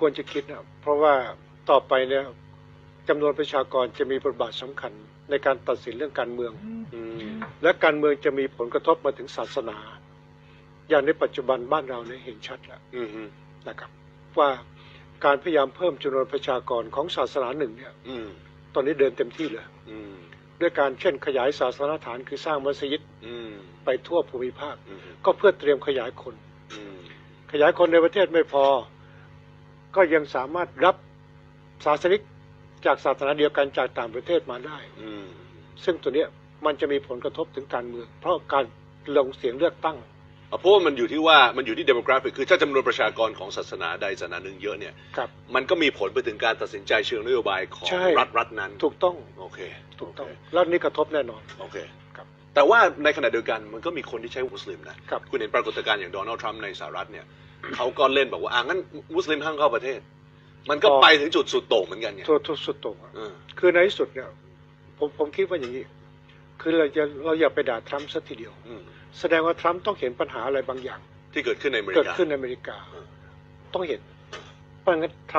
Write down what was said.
ควรจะคิดนะเพราะว่าต่อไปเนี่ยจำนวนประชากรจะมีบทบาทสำคัญในการตัดสินเรื่องการเมืองอืมและการเมืองจะมีผลกระทบมาถึงศาสนา อย่างในปัจจุบันบ้านเราเนี่ยเห็นชัดแล้วอืมอืมนะครับ ว่าการพยายามเพิ่มจำนวนประชากรของศาสนาหนึ่งเนี่ยอืมตอนนี้เดินเต็มที่เลยอืมด้วยการเช่นขยายศาสนฐานคือสร้างมัสยิดอืมไปทั่วภูมิภาคอืมก็เพื่อเตรียมขยายคนอืมขยายคนในประเทศไม่พอ ก็ยังสามารถรับศาสนิกจากศาสนาเดียวกันจากต่างประเทศมาได้อืมซึ่งตัวเนี้ยมันจะมีผลกระทบถึงการเมือง เพราะการลงเสียงเลือกตั้งเอาเพราะว่ามันอยู่ที่ว่ามันอยู่ที่ demographic คือถ้าจำนวนประชากรของศาสนาใดศาสนาหนึ่งเยอะเนี่ยครับมันก็มีผลไปถึงการตัดสินใจเชิงนโยบายของใช่รัฐรัฐนั้น ถูกต้องโอเคถูกต้องโเคแล้วนี่กระทบแน่นอนโอเคครับแต่ว่าในขณะเดียวกันมันก็มีคนที่ใช้มุสลิมนะครับณเห็นปรากฏการณ์อย่างโดนัลด์ทรัมป์ในสหรัฐเนี่ย เขาก็เล่นบอกว่าอ่างั้นมุสลิมห้ามเข้าประเทศ มันก็ไปถึงจุดสุดโต่งเหมือนกันไงทั่วทุกสุดโต่งอะเออคือในที่สุดเนี่ย ผมผมคิดว่าอย่างนี้ คือเราจะเราอย่าไปด่าทรัมป์สัทีเดียวอืมแสดงว่าทรัมป์ต้องเห็นปัญหาอะไรบางอย่าง ที่เกิดขึ้นในอเมริเกิดกาขึ้นในอเมริกาเออต้องเห็นเพราะงั้นทรัมป์